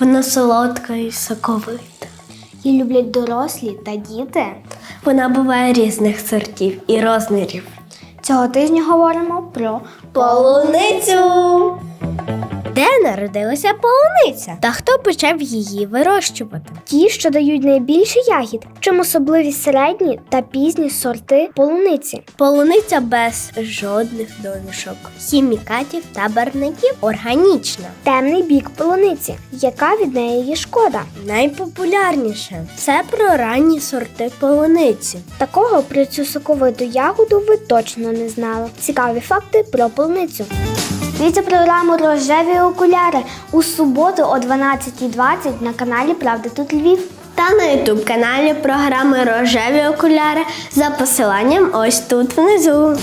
Вона солодка і соковита. Її люблять дорослі та діти. Вона буває різних сортів і розмірів. Цього тижня говоримо про Полуницю! Народилася полуниця. Та хто почав її вирощувати? Ті, що дають найбільше ягід, чим особливість середні та пізні сорти полуниці. Полуниця без жодних домішок, хімікатів та барників органічна. Темний бік полуниці, яка від неї є шкода. Найпопулярніше це про ранні сорти полуниці. Такого про цю соковиту ягоду ви точно не знали. Цікаві факти про полуницю. Дивіться програму Рожеві окуляри у суботу о 12.20 на каналі Правда тут Львів. Та на ютуб каналі програми Рожеві окуляри за посиланням ось тут внизу.